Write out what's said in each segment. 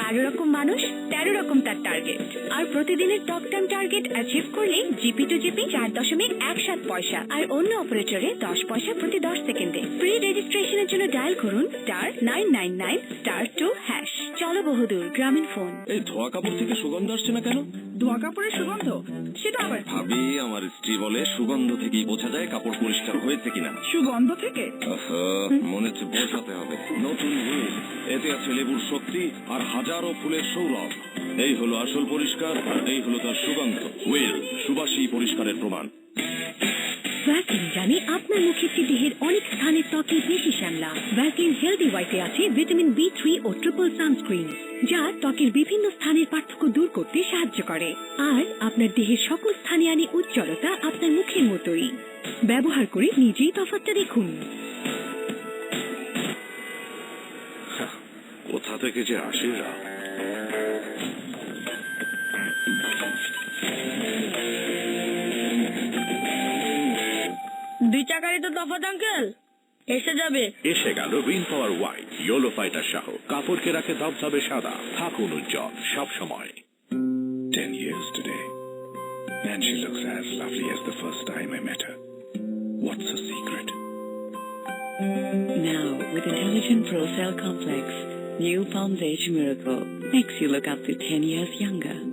বারো রকম মানুষ, তেরো রকম তার টার্গেট আর প্রতিদিনের টক টাইম টার্গেট অ্যাচিভ করলে জিপি টু জিপি চার দশমিক এক সাত পয়সা। আর অন্য অপারেটরে দশ পয়সা প্রতি দশ সেকেন্ডে। প্রি রেজিস্ট্রেশনের জন্য ডায়াল করুন star nine nine nine star two hash বহুদূর গ্রামীণ ফোন। এই ধোয়া কাপড় থেকে সুগন্ধ আসছে না কেন? ধোয়া কাপড়ের সুগন্ধ? সেটা আবার ভাবি আমার স্ত্রী বলে সুগন্ধ থেকেই বোঝা যায় কাপড় পরিষ্কার হয়েছে কিনা। সুগন্ধ থেকে? মনে হচ্ছে বোঝাতে হবে। নতুন হুইল এতে আছে লেবুর শক্তি আর হাজারো ফুলের সৌরভ। এই হলো আসল পরিষ্কার আর এই হলো তার সুগন্ধ। হুইল সুবাসী পরিষ্কারের প্রমাণ। ভ্যাসলিন জানে আপনার মুখের চেয়ে দেহের অনেক স্থানের ত্বকে বেশি শ্যামলা। ভ্যাসলিন হেলদি হোয়াইটে আছে ভিটামিন বি থ্রি ও ট্রিপল সানস্ক্রিন যা ত্বকের বিভিন্ন স্থানের পার্থক্য দূর করতে সাহায্য করে। আর আপনার দেহের সকল স্থানে আনে উজ্জ্বলতা আপনার মুখের মতোই। ব্যবহার করে নিজেই তফাৎটা দেখুন। কোথা থেকে যে আসে এরা? দুই টাকারই তো তফাৎ আঙ্কেল এসে যাবে এসে গেল Rin power white yellow fighter সহ কাপড়কে রাখে ধবধবে সাদা থাকুন উজ্জ্বল সব সময় Ten years today, and she looks as lovely as the first time I met her. What's her secret? Now, with Intelligent Pro Cell Complex, new Palm's Age Miracle makes you look up to 10 years younger.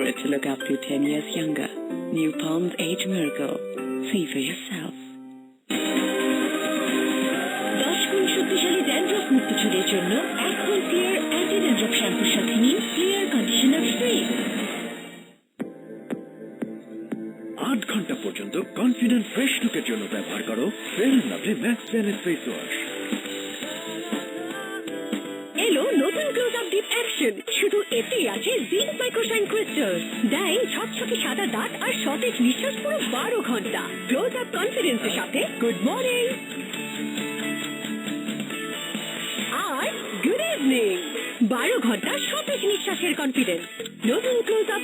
Secret to look up to 10 years younger. New Palm's Age Miracle. See for yourself. শক্তিশালী dandruff মুক্ত চুলের জন্য এখন clear anti dandruff শ্যাম্পুর সাথে নিন clear conditioner free আট ঘণ্টা পর্যন্ত কনফিডেন্ট ফ্রেশ লুকের জন্য ব্যবহার করো fair lovely max face wash এতেই আছে জিঙ্ক মাইক্রোসাইন ক্রিস্টাল দেয় সাদা দাঁত আর সতেজ নিঃশ্বাস পুরো বারো ঘণ্টা। ক্লোজ আপ সাথে। গুড মর্নিং আর গুড ইভিনিং বারো ঘণ্টা সতেজ নিঃশ্বাসের কনফিডেন্স নতুন ক্লোজ আপ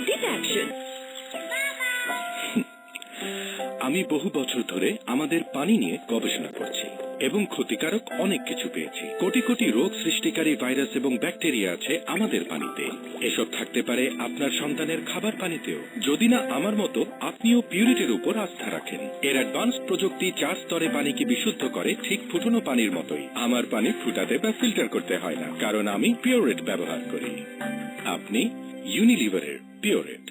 আমি বহু বছর ধরে আমাদের পানি নিয়ে গবেষণা করছি। এবং ক্ষতিকারক অনেক কিছু পেয়েছি। কোটি কোটি রোগ সৃষ্টিকারী ভাইরাস এবং ব্যাকটেরিয়া আছে আমাদের পানিতে। এসব থাকতে পারে আপনার সন্তানের খাবার পানিতেও। যদি না আমার মতো, আপনিও পিউরিটির উপর আস্থা রাখেন। এর অ্যাডভান্স প্রযুক্তি চার স্তরে পানিকে বিশুদ্ধ করে ঠিক ফুটনো পানির মতোই। আমার পানি ফুটাতে বা ফিল্টার করতে হয় না, কারণ আমি পিওরেট ব্যবহার করি। আপনি ইউনিলিভারের পিওরেট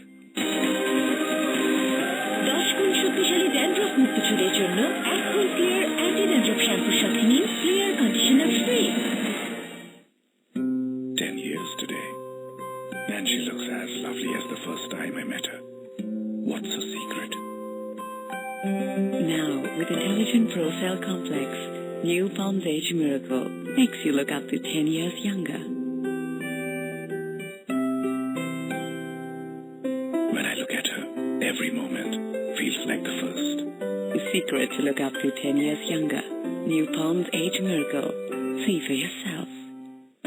দশ গুণ শক্তিশালী ড্যান্ড্রফ মুক্ত জন্য and she looks as lovely as the first time I met her. What's her secret? Now, with Intelligent Pro Cell Complex, new Palm's Age Miracle makes you look up to 10 years younger. When I look at her, every moment feels like the first. The secret to look up to 10 years younger. New Palm's Age Miracle. See for yourself.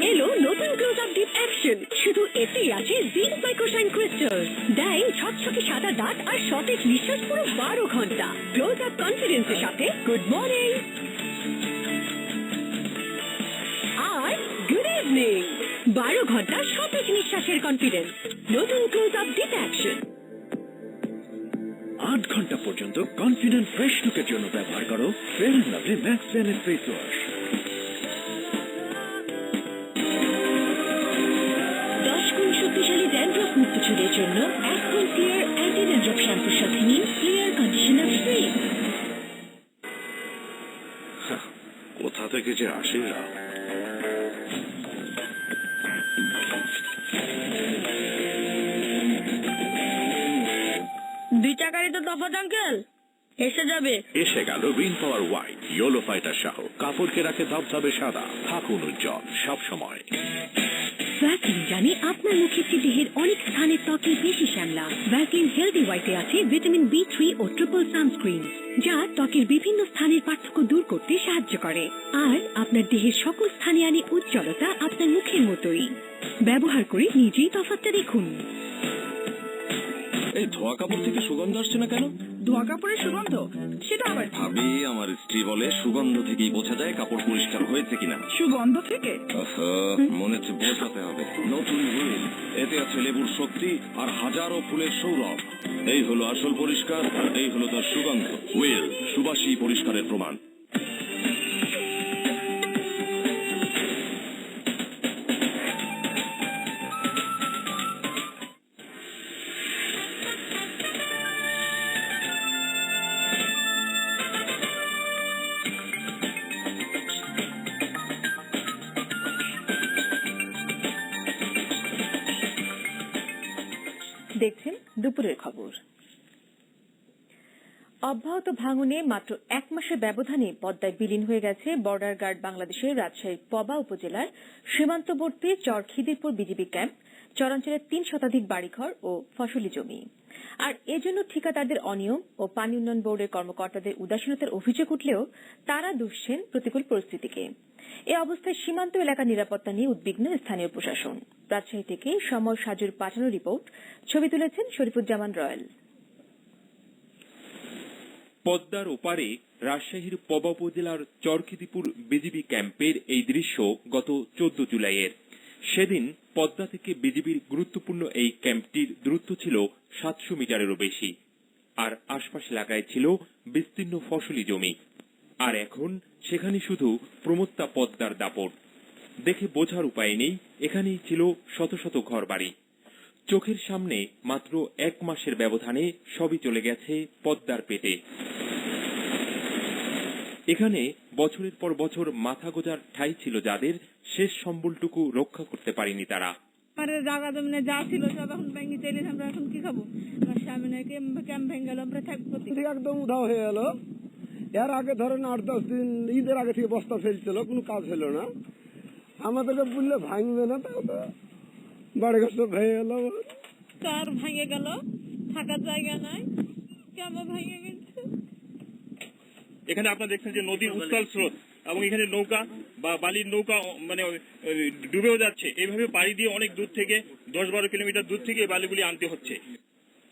এলো নতুন close up deep action শুধু এতেই আছে zinc মাইক্রোসাইন crystal দেয় ঝকঝকে সাদা দাঁত আর সতেজ নিঃশ্বাস পুরো বারো ঘণ্টা। ক্লোজ আপ কনফিডেন্সের সাথে গুড মর্নিং আর গুড ইভিনিং বারো ঘণ্টা সতেজ নিঃশ্বাসের কনফিডেন্স নতুন ক্লোজ আপ ডিপ অ্যাকশন আট ঘণ্টা পর্যন্ত কনফিডেন্ট ফ্রেশ লুকের জন্য ব্যবহার করো। Fair lovely max face wash থেকে যে আসে এরা? দুই টাকারই তো তফাৎ, আঙ্কেল। এসে যাবে। এসে গেল Rin power white, yellow fighter সহ কাপড়কে রাখে ধবধবে সাদা। থাকুন উজ্জ্বল সব সময় ভ্যাসলিন জানে আপনার মুখের চেয়ে অনেক স্থানের ত্বকে বেশি শ্যামলা। ভ্যাসলিন হেলদি হোয়াইটে আছে ভিটামিন বি থ্রি ও ট্রিপল সানস্ক্রিন যা ত্বকের বিভিন্ন স্থানের পার্থক্য দূর করতে সাহায্য করে। আর আপনার দেহের সকল স্থানে আনে উজ্জ্বলতা আপনার মুখের মতোই। ব্যবহার করে নিজেই তফাৎটা দেখুন। এই ধোয়া কাপড় থেকে সুগন্ধ আসছে না কেন? ধোয়া কাপড়ের সুগন্ধ সেটা আবার কি? ভাবি আমার স্ত্রী বলে সুগন্ধ থেকেই বোঝা যায় কাপড় পরিষ্কার হয়েছে কিনা। সুগন্ধ থেকে? আহা, মনে হচ্ছে বোঝাতে হবে। নতুন হুইল এতে আছে লেবুর শক্তি আর হাজারো ফুলের সৌরভ। এই হলো আসল পরিষ্কার আর এই হলো তার সুগন্ধ। হুইল সুবাসী পরিষ্কারের প্রমাণ। অব্যাহত ভাঙনে মাত্র এক মাসের ব্যবধানে পদ্মায় বিলীন হয়ে গেছে বর্ডার গার্ড বাংলাদেশের রাজশাহীর পবা উপজেলার সীমান্তবর্তী চর খিদিরপুর বিজিবি ক্যাম্প, চরাঞ্চলের তিন শতাধিক বাড়িঘর ও ফসলি জমি। আর এজন্য ঠিকাদারদের অনিয়ম ও পানি উন্নয়ন বোর্ডের কর্মকর্তাদের উদাসীনতার অভিযোগ উঠলেও তারা দুষছেন প্রতিকূল পরিস্থিতিকে। এ অবস্থায় সীমান্ত এলাকার নিরাপত্তা নিয়ে উদ্বিগ্ন স্থানীয় প্রশাসন। রাজশাহী থেকে সমর সাজুর পাঠানো রিপোর্ট, ছবি তুলেছেন শরীফুজ্জামান রয়েল। পদ্মার ওপারে রাজশাহীর পবা উপজেলার চরখিদিপুর বিজিবি ক্যাম্পের এই দৃশ্য গত চোদ্দ জুলাইয়ের। সেদিন পদ্মা থেকে বিজিবির গুরুত্বপূর্ণ এই ক্যাম্পটির দূরত্ব ছিল সাতশো মিটারেরও বেশি। আর আশপাশ এলাকায় ছিল বিস্তীর্ণ ফসলি জমি। আর এখন সেখানে শুধু প্রমত্তা পদ্মার দাপট। দেখে বোঝার উপায় নেই, এখানেই ছিল শত শত ঘরবাড়ি। চোখের সামনে মাত্র এক মাসের ব্যবধানে সবই চলে গেছে পদ্মার পেটে। এখানে বছরের পর বছর মাথা গোজার ঠাই ছিল যাদের শেষ সম্বলটুকু রক্ষা করতে পারেনি তারা। আমাদের জায়গা জমিনে যা ছিল সব এখন ভেঙে চলে আমরা এখন কি খাব? আমার সামনে ক্যাম্প ভেঙে গেল আমরা থাকব একদম উধাও হয়ে গেল। এর আগে ধরেন আট দশ দিন ঈদের আগে থেকে বস্তা ফেলছিল কোনো কাজ হলো না। আমাদেরকে বললে ভাঙবে না তাও বাড়ি ভেঙে গেল কার ভেঙে গেল? থাকার জায়গা নাই। কেমন ভেঙে গেছে? এখানে আপনারা দেখছেন যে নদীর উত্তাল স্রোত এবং এখানে নৌকা বা বালির নৌকা মানে ডুবেও যাচ্ছে। এইভাবে পাড়ি দিয়ে অনেক দূর থেকে দশ বারো কিলোমিটার দূর থেকে এই বালিগুলি আনতে হচ্ছে।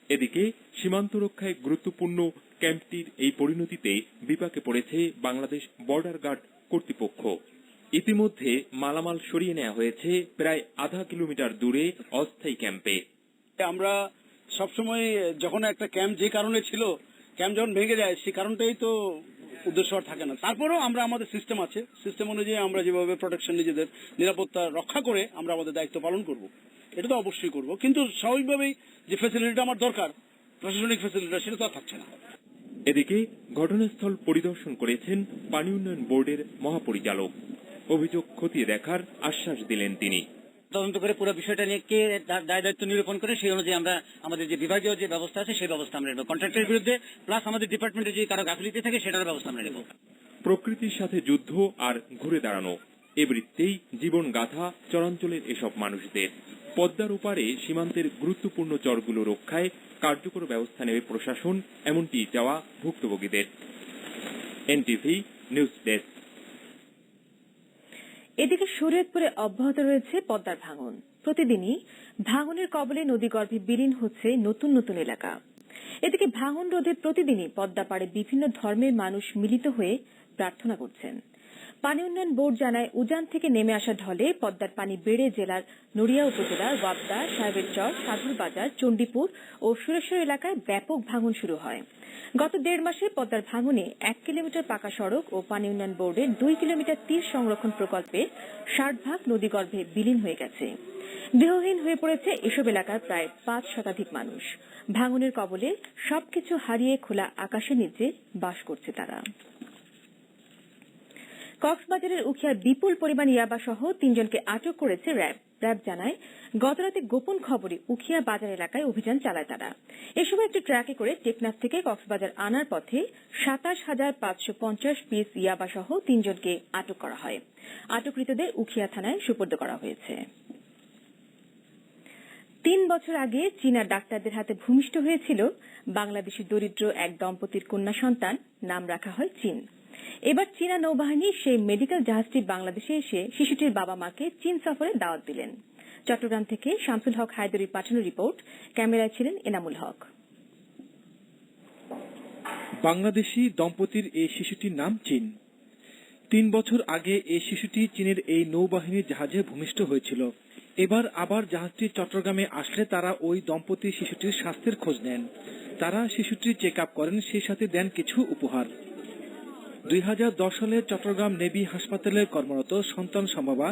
এদিকে সীমান্ত রক্ষায় গুরুত্বপূর্ণ ক্যাম্পটির এই পরিণতিতে বিপাকে পড়েছে বাংলাদেশ বর্ডার গার্ড কর্তৃপক্ষ। ইতিমধ্যে মালামাল সরিয়ে নেওয়া হয়েছে প্রায় আধা কিলোমিটার দূরে অস্থায়ী ক্যাম্পে। আমরা সবসময় যখন একটা ক্যাম্প যে কারণে ছিল ক্যাম্প যখন ভেঙে যায় সেই কারণটাই তো উদ্দেশ্য আর থাকে না। তারপরেও আমরা আমাদের সিস্টেম আছে। সিস্টেম অনুযায়ী আমরা যেভাবে প্রোটেকশন নিজেদের নিরাপত্তা রক্ষা করে আমরা আমাদের দায়িত্ব পালন করব। এটা তো অবশ্যই করব। কিন্তু স্বাভাবিকভাবেই যে ফ্যাসিলিটিটা আমার দরকার প্রশাসনিক ফ্যাসিলিটিটা সেটা তো আর থাকছে না। এদিকে ঘটনাস্থল পরিদর্শন করেছেন পানি উন্নয়ন বোর্ডের মহাপরিচালক। অভিযোগ খতিয়ে দেখার আশ্বাস দিলেন তিনি। তদন্ত করে পুরো বিষয়টা নিয়ে কে দায় দায়িত্ব নিরূপণ করে সেই অনুযায়ী আমরা আমাদের যে বিভাগীয় যে ব্যবস্থা আছে সেই ব্যবস্থা আমরা নেব। কন্ট্রাক্টের বিরুদ্ধে প্লাস আমাদের ডিপার্টমেন্টে যদি কারও গাফিলিতি থাকে সেটার ব্যবস্থা আমরা নেব। প্রকৃতির সাথে যুদ্ধ আর ঘুরে দাঁড়ানো এ বৃত্তেই জীবন গাথা চরাঞ্চলের এসব মানুষদের। পদ্মার উপারে সীমান্তের গুরুত্বপূর্ণ চরগুলো রক্ষায় কার্যকর ব্যবস্থা নেবে প্রশাসন এমনটি চাওয়া ভুক্তভোগীদের। এনটিভি নিউজ ডেস্ক এদিকে শরীয়তপুরে অব্যাহত রয়েছে পদ্মার ভাঙন। প্রতিদিনই ভাঙনের কবলে নদীগর্ভে বিলীন হচ্ছে নতুন নতুন এলাকা। এদিকে ভাঙন রোধে প্রতিদিনই পদ্মা পাড়ে বিভিন্ন ধর্মের মানুষ মিলিত হয়ে প্রার্থনা করছেন। পানি উন্নয়ন বোর্ড জানায়, উজান থেকে নেমে আসা ঢলে পদ্মার পানি বেড়ে জেলার নড়িয়া উপজেলার ওয়াবদা, সাহেবের চর, সাধুর বাজার, চণ্ডীপুর ও সুরেশ্বর এলাকায় ব্যাপক ভাঙন শুরু হয়। গত দেড় মাসে পদ্মার ভাঙনে এক কিলোমিটার পাকা সড়ক ও পানি উন্নয়ন বোর্ডের দুই কিলোমিটার তীর সংরক্ষণ প্রকল্পের ষাট ভাগ নদীগর্ভে বিলীন হয়ে গেছে। দেহহীন হয়ে পড়েছে এসব এলাকার প্রায় পাঁচ শতাধিক মানুষ। ভাঙনের কবলে সবকিছু হারিয়ে খোলা আকাশের নিচে বাস করছে তারা। কক্সবাজারের উখিয়ার বিপুল পরিমাণ ইয়াবা সহ তিনজনকে আটক করেছে র্যাব। র্যাব জানায়, গতরাতে গোপন খবরে উখিয়া বাজার এলাকায় অভিযান চালায় তারা। এ সময় একটি ট্রাকে করে টেকনাফ থেকে কক্সবাজার আনার পথে সাতাশ হাজার পাঁচশো পঞ্চাশ পিস ইয়াবা সহ তিনজনকে আটক করা হয়। আটককৃতদের উখিয়া থানায় সুপর্দ করা হয়েছে। তিন বছর আগে চীনা ডাক্তারদের হাতে ভূমিষ্ঠ হয়েছিল বাংলাদেশি দরিদ্র এক দম্পতির কন্যা সন্তান। নাম রাখা হয় চীন। এবার চীনা নৌবাহিনী সেই মেডিকেল জাহাজটি বাংলাদেশে এসে শিশুটির বাবা মাকে চীন সফরে দাওয়াত দিলেন। চট্টগ্রাম থেকে শামসুল হক হায়দরির পাঠানো রিপোর্ট। ক্যামেরায় ছিলেন এনামুল হক। বাংলাদেশি দম্পতির এই শিশুটির নাম চীন। তিন বছর আগে এই শিশুটি চীনের এই নৌবাহিনীর জাহাজে ভূমিষ্ঠ হয়েছিল। এবার আবার জাহাজটি চট্টগ্রামে আসলে তারা ওই দম্পতি শিশুটির স্বাস্থ্যের খোঁজ নেন। তারা শিশুটির চেক আপ করেন, সেই সাথে দেন কিছু উপহার। দুই হাজার দশ সালে চট্টগ্রাম নেভি হাসপাতালে কর্মরত সন্তান সম্ভবা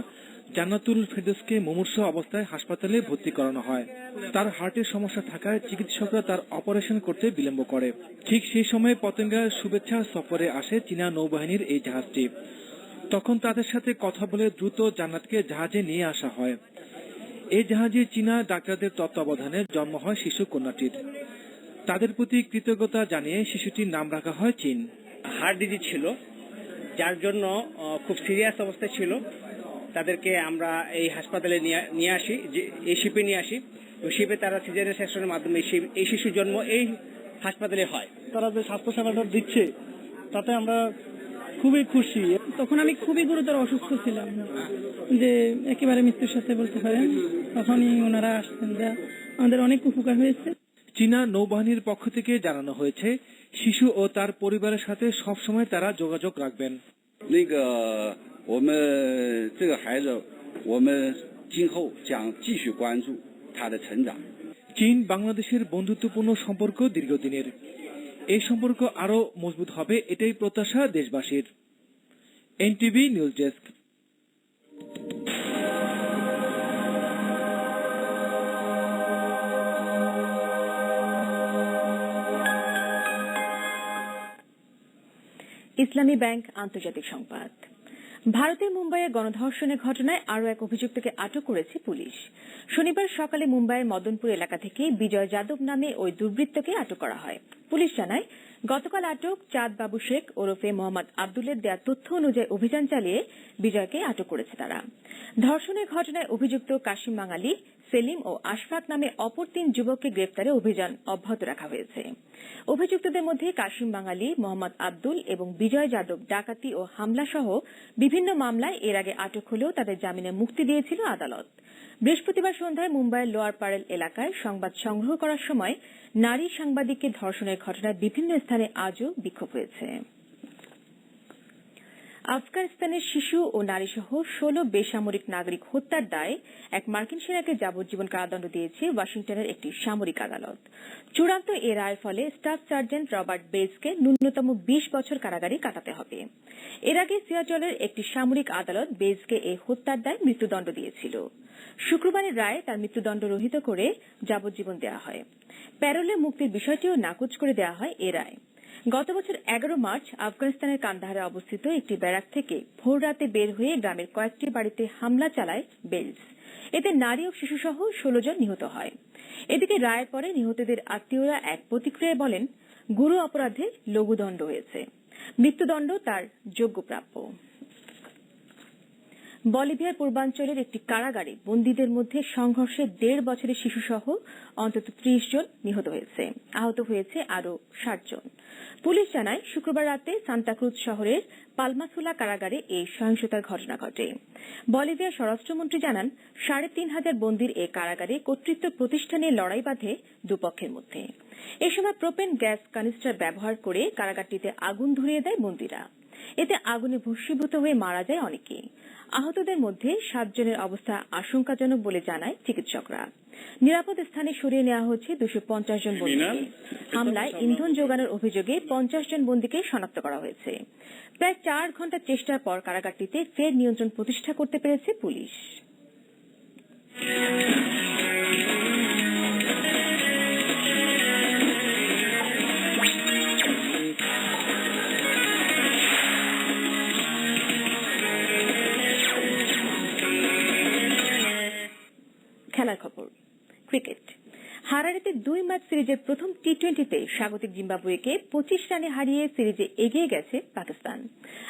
জান্নাতুল ফেরদৌসকে মুমূর্ষ অবস্থায় হাসপাতালে ভর্তি করানো হয়। তার হার্টের সমস্যা থাকায় চিকিৎসকরা তার অপারেশন করতে বিলম্ব করে। ঠিক সেই সময় পতেঙ্গার শুভেচ্ছা সফরে আসে চীনা নৌবাহিনীর এই জাহাজটি। তখন তাদের সাথে কথা বলে দ্রুত জান্নাতকে জাহাজে নিয়ে আসা হয়। এই জাহাজে চীনা ডাক্তারদের তত্ত্বাবধানে জন্ম হয় শিশু কন্যাটির। তাদের প্রতি কৃতজ্ঞতা জানিয়ে শিশুটির নাম রাখা হয় চীন। হার্ট ডিজিজ ছিল যার জন্য খুব সিরিয়াস অবস্থায় ছিল। তাদেরকে আমরা এই হাসপাতালে নিয়ে নিয়ে আসি যে এই শিপে নিয়ে আসি। এবং শিপে তারা সিজারিয়ান সেকশনের মাধ্যমে এই শি- এই শিশুর জন্ম এই হাসপাতালে হয়। তারা যে স্বাস্থ্য সেবাটা দিচ্ছে তাতে আমরা খুবই খুশি। তখন আমি খুবই গুরুতর অসুস্থ ছিলাম। যে একেবারে মৃত্যুর সাথে বলতে পারেন তখনই ওনারা আসছেন যা আমাদের অনেক উপকার হয়েছে। চীনা নৌবাহিনীর পক্ষ থেকে জানানো হয়েছে শিশু ও তার পরিবারের সাথে সবসময় তারা যোগাযোগ রাখবেন 那个我们这个孩子，我们今后将继续关注他的成长。 চীন বাংলাদেশের বন্ধুত্বপূর্ণ সম্পর্ক দীর্ঘদিনের এই সম্পর্ক আরও মজবুত হবে এটাই প্রত্যাশা দেশবাসীর NTV news desk Islami bank আন্তর্জাতিক সংবাদ। ভারতের মুম্বাইয়ে গণধর্ষণের ঘটনায় আরও এক অভিযুক্তকে আটক করেছে পুলিশ। শনিবার সকালে মুম্বাইয়ের মদনপুর এলাকা থেকে বিজয় যাদব নামে ওই দুর্বৃত্তকে আটক করা হয়। পুলিশ জানায়, গতকাল আটক চাঁদ বাবু শেখ ওরফে মোহাম্মদ আব্দুলের দেয়া তথ্য অনুযায়ী অভিযান চালিয়ে বিজয়কে আটক করেছে তারা। ধর্ষণের ঘটনায় অভিযুক্ত কাশিম বাঙালি সেলিম ও আশফাক নামে অপর তিন যুবককে গ্রেপ্তারে অভিযান অব্যাহত রাখা হয়েছে। অভিযুক্তদের মধ্যে কাশিম বাঙালি, মোহাম্মদ আব্দুল এবং বিজয় যাদব ডাকাতি ও হামলা সহ বিভিন্ন মামলায় এর আগে আটক হলেও তাদের জামিনে মুক্তি দিয়েছিল আদালত। বৃহস্পতিবার সন্ধ্যায় মুম্বাইয়ের লোয়ার পারেল এলাকায় সংবাদ সংগ্রহ করার সময় নারী সাংবাদিককে ধর্ষণের ঘটনায় বিভিন্ন স্থানে আজও বিক্ষোভ হয়েছে। আফগানিস্তানের শিশু ও নারীসহ ষোলো বেসামরিক নাগরিক হত্যার দায়ে এক মার্কিন সেনাকে যাবজ্জীবন কারাদণ্ড দিয়েছে ওয়াশিংটনের একটি সামরিক আদালত। চূড়ান্ত এ রায়ের ফলে স্টাফ সার্জেন্ট রবার্ট বেজকে ন্যূনতম বিশ বছর কারাগারে কাটাতে হবে। এর আগে সিয়াটলের একটি সামরিক আদালত বেজকে এই হত্যার দায় মৃত্যুদণ্ড দিয়েছিল। শুক্রবারের রায় তার মৃত্যুদণ্ড রহিত করে যাবজ্জীবন দেওয়া হয়। প্যারোলে মুক্তির বিষয়টিও নাকচ করে দেওয়া হয় এ রায়। গত বছর এগারো মার্চ আফগানিস্তানের কান্দাহারে অবস্থিত একটি ব্যারাক থেকে ভোর রাতে বের হয়ে গ্রামের কয়েকটি বাড়িতে হামলা চালায় বেলস এতে নারী ও শিশুসহ ষোলো জন নিহত হয়। এদিকে রায়ের পরে নিহতদের আত্মীয়রা এক প্রতিক্রিয়ায় বলেন, গুরু অপরাধে লঘুদণ্ড হয়েছে। মৃত্যুদণ্ড তার যোগ্য প্রাপ্য। বলিভিয়ার পূর্বাঞ্চলের একটি কারাগারে বন্দীদের মধ্যে সংঘর্ষে দেড় বছরের শিশুসহ অন্তত ত্রিশ জন নিহত হয়েছে। আহত হয়েছে আরও ষাট জন। পুলিশ জানায়, শুক্রবার রাতে সান্তাক্রুজ শহরের পালমাসুলা কারাগারে এই সহিংসতার ঘটনা ঘটে। বলিভিয়ার স্বরাষ্ট্রমন্ত্রী জানান, সাড়ে তিন হাজার বন্দির এ কারাগারে কর্তৃত্ব প্রতিষ্ঠানে লড়াই বাঁধে দুপক্ষের মধ্যে। এ সময় প্রোপেন গ্যাস কানিস্টার ব্যবহার করে কারাগারটিতে আগুন ধরিয়ে দেয় বন্দীরা। এতে আগুনে ভস্মীভূত হয়ে মারা যায় অনেকে আহতদের মধ্যে সাতজনের অবস্থা আশঙ্কাজনক বলে জানায় চিকিৎসকরা। নিরাপদ স্থানে সরিয়ে নেওয়া হচ্ছে দুশো পঞ্চাশ জন বন্দীকে। হামলায় ইন্ধন যোগানোর অভিযোগে পঞ্চাশ জন বন্দীকে শনাক্ত করা হয়েছে। প্রায় চার ঘণ্টা চেষ্টার পর কারাগারটিতে ফের নিয়ন্ত্রণ প্রতিষ্ঠা করতে পেরেছে পুলিশ। খবর। ক্রিকেট। হারারেতে দুই ম্যাচ সিরিজের প্রথম টি টোয়েন্টিতে স্বাগতিক জিম্বাবুয়েকে পঁচিশ রানে হারিয়ে সিরিজে এগিয়ে গেছে পাকিস্তান।